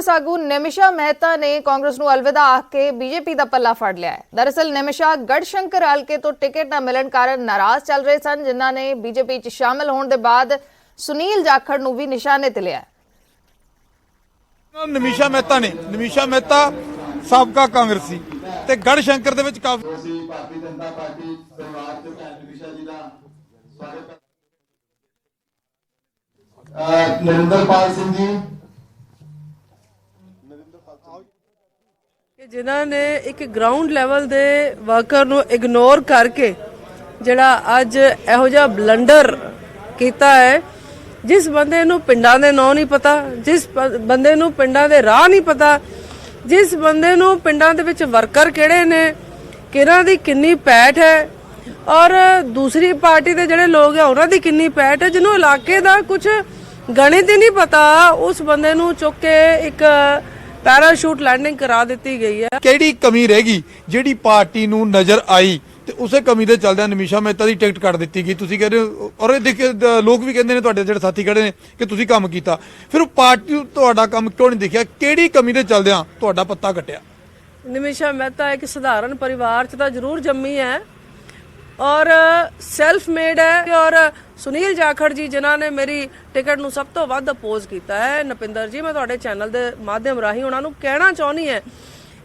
ਕਾਂਗਰਸ ਆਗੂ ਨਿਮਿਸ਼ਾ ਮਹਿਤਾ ਨੇ ਕਾਂਗਰਸ ਨੂੰ ਅਲਵਿਦਾ ਆਖ ਕੇ ਬੀਜੇਪੀ ਦਾ ਪੱਲਾ ਫੜ ਲਿਆ ਹੈ ਦਰਅਸਲ ਨਿਮਿਸ਼ਾ ਗੜਸ਼ੰਕਰ ਹਲਕੇ ਤੋਂ ਟਿਕਟ ਨਾ ਮਿਲਣ ਕਾਰਨ ਨਾਰਾਜ਼ ਚੱਲ ਰਹੇ ਸਨ ਜਿਨ੍ਹਾਂ ਨੇ ਬੀਜੇਪੀ 'ਚ ਸ਼ਾਮਲ ਹੋਣ ਦੇ ਬਾਅਦ ਸੁਨੀਲ ਜਾਖੜ ਨੂੰ ਵੀ ਨਿਸ਼ਾਨੇ ਤੇ ਲਿਆ ਹੈ। ਨਮੀਸ਼ਾ ਮਹਿਤਾ ਨੇ ਨਮੀਸ਼ਾ ਮਹਿਤਾ ਸਾਬਕਾ ਕਾਂਗਰਸੀ ਤੇ ਗੜ ਸ਼ੰਕਰ ਦੇ ਵਿੱਚ ਕਾਫੀ ਭਾਰਤੀ ਜਨਤਾ ਪਾਰਟੀ ਪਰਿਵਾਰ ਚ ਭੈਣ ਨਿਸ਼ਾ ਜੀ ਦਾ ਸਵਾਗਤ ਅਹ ਨਰਿੰਦਰਪਾਲ ਸਿੰਘ ਜੀ ਕਿ ਜਿਨ੍ਹਾਂ ਨੇ ਇੱਕ ਗਰਾਊਂਡ ਲੈਵਲ ਦੇ ਵਰਕਰ ਨੂੰ ਇਗਨੋਰ ਕਰਕੇ ਜਿਹੜਾ ਅੱਜ ਇਹੋ ਜਿਹਾ ਬਲੰਡਰ ਕੀਤਾ ਹੈ, ਜਿਸ ਬੰਦੇ ਨੂੰ ਪਿੰਡਾਂ ਦੇ ਨਾਂ ਨਹੀਂ ਪਤਾ, ਜਿਸ ਬੰਦੇ ਨੂੰ ਪਿੰਡਾਂ ਦੇ ਰਾਹ ਨਹੀਂ ਪਤਾ, ਜਿਸ ਬੰਦੇ ਨੂੰ ਪਿੰਡਾਂ ਦੇ ਵਿੱਚ ਵਰਕਰ ਕਿਹੜੇ ਨੇ, ਕਿਹਨਾਂ ਦੀ ਕਿੰਨੀ ਪੈਠ ਹੈ ਔਰ ਦੂਸਰੀ ਪਾਰਟੀ ਦੇ ਜਿਹੜੇ ਲੋਕ ਆ, ਉਹਨਾਂ ਦੀ ਕਿੰਨੀ ਪੈਠ ਹੈ, ਜਿਹਨੂੰ ਇਲਾਕੇ ਦਾ ਕੁਝ ਗਣਿਤ ਹੀ ਨਹੀਂ ਪਤਾ, ਉਸ ਬੰਦੇ ਨੂੰ ਚੁੱਕ ਕੇ ਇੱਕ ਪੈਰਾਸ਼ੂਟ ਲੈਂਡਿੰਗ ਕਰਾ ਦਿੱਤੀ ਗਈ ਹੈ। ਕਿਹੜੀ ਕਮੀ ਰਹਿ ਗਈ ਜਿਹੜੀ ਪਾਰਟੀ ਨੂੰ ਨਜ਼ਰ ਆਈ? ਤੇ ਉਸੇ ਕਮੀ ਦੇ ਚੱਲਦਿਆਂ ਨਮੀਸ਼ਾ ਮਹਿਤਾ ਦੀ ਟਿਕਟ ਕੱਟ ਦਿੱਤੀ ਗਈ। ਤੁਸੀਂ ਕਹਿੰਦੇ ਹੋ ਔਰ ਇਹ ਦੇਖੇ ਲੋਕ ਵੀ ਕਹਿੰਦੇ ਨੇ ਤੁਹਾਡੇ ਜਿਹੜੇ ਸਾਥੀ ਖੜੇ ਨੇ ਕਿ ਤੁਸੀਂ ਕੰਮ ਕੀਤਾ। ਫਿਰ ਉਹ ਪਾਰਟੀ ਨੂੰ ਤੁਹਾਡਾ ਕੰਮ ਕਿਉਂ ਨਹੀਂ ਦਿਖਿਆ? ਕਿਹੜੀ ਕਮੀ ਦੇ ਚੱਲਦਿਆਂ ਤੁਹਾਡਾ ਪੱਤਾ ਕੱਟਿਆ? ਨਿਮਿਸ਼ਾ ਮਹਿਤਾ ਇੱਕ ਸਧਾਰਨ ਪਰਿਵਾਰ ਚ ਤਾਂ ਜ਼ਰੂਰ ਜੰਮੀ ਹੈ। ਔਰ ਸੈਲਫ ਮੇਡ ਹੈ ਔਰ ਸੁਨੀਲ ਜਾਖੜ ਜੀ, ਜਿਨ੍ਹਾਂ ਨੇ ਮੇਰੀ ਟਿਕਟ ਨੂੰ ਸਭ ਤੋਂ ਵੱਧ ਅਪੋਜ਼ ਕੀਤਾ ਹੈ। ਨਪਿੰਦਰ ਜੀ, ਮੈਂ ਤੁਹਾਡੇ ਚੈਨਲ ਦੇ ਮਾਧਿਅਮ ਰਾਹੀਂ ਉਹਨਾਂ ਨੂੰ ਕਹਿਣਾ ਚਾਹੁੰਦੀ ਹੈ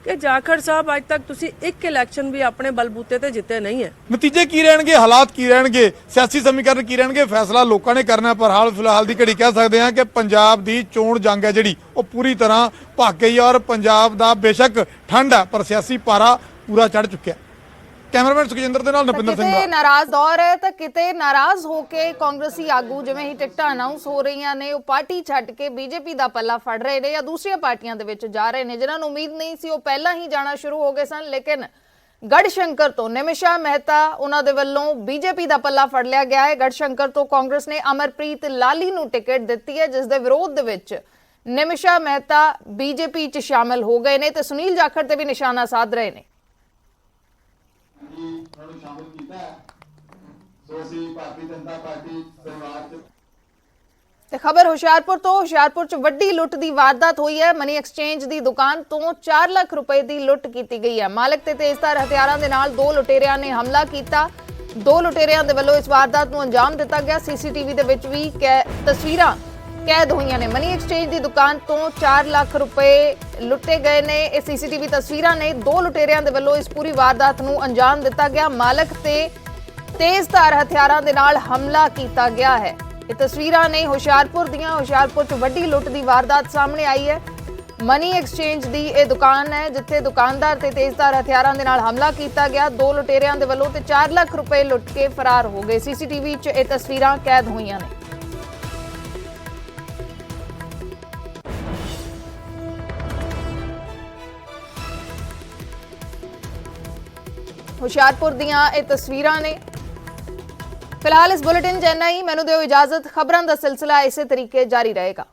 ਕਿ ਜਾਖੜ ਸਾਹਿਬ, ਅੱਜ ਤੱਕ ਤੁਸੀਂ ਇੱਕ ਇਲੈਕਸ਼ਨ ਵੀ ਆਪਣੇ ਬਲਬੂਤੇ ਤੇ ਜਿੱਤੇ ਨਹੀਂ ਹੈ। ਨਤੀਜੇ ਕੀ ਰਹਿਣਗੇ? ਹਾਲਾਤ ਕੀ ਰਹਿਣਗੇ? ਸਿਆਸੀ ਸਮੀਕਰਨ ਕੀ ਰਹਿਣਗੇ? ਫੈਸਲਾ ਲੋਕਾਂ ਨੇ ਕਰਨਾ ਪਰ ਹਾਲ ਫਿਲਹਾਲ ਦੀ ਘੜੀ ਕਹਿ ਸਕਦੇ ਹਾਂ ਕਿ ਪੰਜਾਬ ਦੀ ਚੋਣ ਜੰਗ ਹੈ ਜਿਹੜੀ, ਉਹ ਪੂਰੀ ਤਰ੍ਹਾਂ ਭੱਗ ਗਈ ਹੈ ਔਰ ਪੰਜਾਬ ਦਾ ਬੇਸ਼ੱਕ ਠੰਡ ਹੈ, ਪਰ ਸਿਆਸੀ ਪਾਰਾ ਪੂਰਾ ਚੜ ਚੁੱਕਿਆ ਕੈਮਰਾਮੈਨ ਸੁਖਜਿੰਦਰ ਦੇ ਨਾਲ ਨਪਿੰਦਰ ਸਿੰਘ ਕਿਤੇ। ਨਾਰਾਜ਼ ਦੌਰ ਹੈ ਤਾਂ ਕਿਤੇ ਨਾਰਾਜ਼ ਹੋ ਕੇ ਕਾਂਗਰਸੀ ਆਗੂ ਜਿਵੇਂ ਹੀ ਟਿਕਟਾਂ ਅਨਾਉਂਸ ਹੋ ਰਹੀਆਂ ਨੇ ਉਹ ਪਾਰਟੀ ਛੱਡ ਕੇ ਬੀਜੇਪੀ ਦਾ ਪੱਲਾ ਫੜ ਰਹੇ ਨੇ ਜਾਂ ਦੂਸਰੀਆਂ ਪਾਰਟੀਆਂ ਦੇ ਵਿੱਚ ਜਾ ਰਹੇ ਨੇ ਜਿਨ੍ਹਾਂ ਨੂੰ ਉਮੀਦ ਨਹੀਂ ਸੀ ਉਹ ਪਹਿਲਾਂ ਹੀ ਜਾਣਾ ਸ਼ੁਰੂ ਹੋ ਗਏ ਸਨ ਲੇਕਿਨ ਗੜਸ਼ੰਕਰ ਤੋਂ ਨਿਮਿਸ਼ਾ ਮਹਿਤਾ ਉਹਨਾਂ ਦੇ ਵੱਲੋਂ ਬੀਜੇਪੀ ਦਾ ਪੱਲਾ ਫੜ ਲਿਆ ਗਿਆ ਹੈ ਗੜਸ਼ੰਕਰ ਤੋਂ ਕਾਂਗਰਸ ਨੇ ਅਮਰਪ੍ਰੀਤ ਲਾਲੀ ਨੂੰ ਟਿਕਟ ਦਿੱਤੀ ਹੈ ਜਿਸ ਦੇ ਵਿਰੋਧ ਦੇ ਵਿੱਚ ਨਿਮਿਸ਼ਾ ਮਹਿਤਾ ਬੀਜੇਪੀ 'ਚ ਸ਼ਾਮਲ ਹੋ ਗਏ ਨੇ ਤੇ ਸੁਨੀਲ ਜਾਖੜ ਤੇ ਵੀ ਨਿਸ਼ਾਨਾ ਸਾਧ ਰਹੇ ਨੇ ਜੀ ਉਹਨਾਂ ਨੂੰ ਸ਼ਾਮਿਲ ਕੀਤਾ ਸੋ ਅਸੀਂ ਭਾਰਤੀ ਜਨਤਾ ਪਾਰਟੀ ਪਰਿਵਾਰ ਚ ਤੇ ਖਬਰ ਹੁਸ਼ਿਆਰਪੁਰ ਤੋਂ, ਹੁਸ਼ਿਆਰਪੁਰ 'ਚ ਵੱਡੀ ਲੁੱਟ ਦੀ ਵਾਰਦਾਤ ਹੋਈ ਹੈ। ਮਨੀ ਐਕਸਚੇਂਜ ਦੀ ਦੁਕਾਨ ਤੋਂ 4 ਲੱਖ ਰੁਪਏ ਦੀ ਲੁੱਟ ਕੀਤੀ ਗਈ ਹੈ। ਮਾਲਕ ਤੇ ਤੇਜ਼ਧਾਰ ਹਥਿਆਰਾਂ ਦੇ ਨਾਲ ਦੋ ਲੁਟੇਰਿਆਂ ਨੇ ਹਮਲਾ ਕੀਤਾ। ਦੋ ਲੁਟੇਰਿਆਂ ਦੇ ਵੱਲੋਂ ਇਸ ਵਾਰਦਾਤ ਨੂੰ ਅੰਜਾਮ ਦਿੱਤਾ ਗਿਆ। ਸੀਸੀਟੀਵੀ ਦੇ ਵਿੱਚ ਵੀ ਕੈ- ਤਸਵੀਰਾਂ ਕੈਦ ਹੋਈਆਂ ਨੇ। ਮਨੀ ਐਕਸਚੇਂਜ ਦੀ ਦੁਕਾਨ ਤੋਂ 4 ਲੱਖ ਰੁਪਏ ਲੁੱਟੇ ਗਏ ਨੇ। ਇਹ ਸੀਸੀਟੀਵੀ ਤਸਵੀਰਾਂ ਨੇ। ਦੋ ਲੁਟੇਰਿਆਂ ਦੇ ਵੱਲੋਂ ਇਸ ਪੂਰੀ ਵਾਰਦਾਤ ਨੂੰ ਅੰਜਾਮ ਦਿੱਤਾ ਗਿਆ। ਮਾਲਕ ਤੇ ਤੇਜ਼ਧਾਰ ਹਥਿਆਰਾਂ ਦੇ ਨਾਲ ਹਮਲਾ ਕੀਤਾ ਗਿਆ ਹੈ। ਇਹ ਤਸਵੀਰਾਂ ਨੇ ਹੁਸ਼ਿਆਰਪੁਰ ਦੀਆਂ। ਹੁਸ਼ਿਆਰਪੁਰ 'ਚ ਵੱਡੀ ਲੁੱਟ ਦੀ ਵਾਰਦਾਤ ਸਾਹਮਣੇ ਆਈ ਹੈ। ਮਨੀ ਐਕਸਚੇਂਜ ਦੀ ਇਹ ਦੁਕਾਨ ਹੈ, ਜਿੱਥੇ ਦੁਕਾਨਦਾਰ ਤੇ ਤੇਜ਼ਧਾਰ ਹਥਿਆਰਾਂ ਦੇ ਨਾਲ ਹਮਲਾ ਕੀਤਾ ਗਿਆ। ਦੋ ਲੁਟੇਰਿਆਂ ਦੇ ਵੱਲੋਂ ਤੇ 4 ਲੱਖ ਰੁਪਏ ਲੁੱਟ ਕੇ ਫਰਾਰ ਹੋ ਗਏ। ਸੀਸੀਟੀਵੀ 'ਚ ਇਹ ਤਸਵੀਰਾਂ ਕੈਦ ਹੋਈਆਂ ਨੇ। ਹੁਸ਼ਿਆਰਪੁਰ ਦੀਆਂ ਇਹ ਤਸਵੀਰਾਂ ਨੇ। ਫਿਲਹਾਲ ਇਸ ਬੁਲੇਟਿਨ ਚੈਨਈ ਮੈਨੂੰ ਦਿਓ ਇਜਾਜ਼ਤ। ਖਬਰਾਂ ਦਾ ਸਿਲਸਿਲਾ ਇਸੇ ਤਰੀਕੇ ਜਾਰੀ ਰਹੇਗਾ।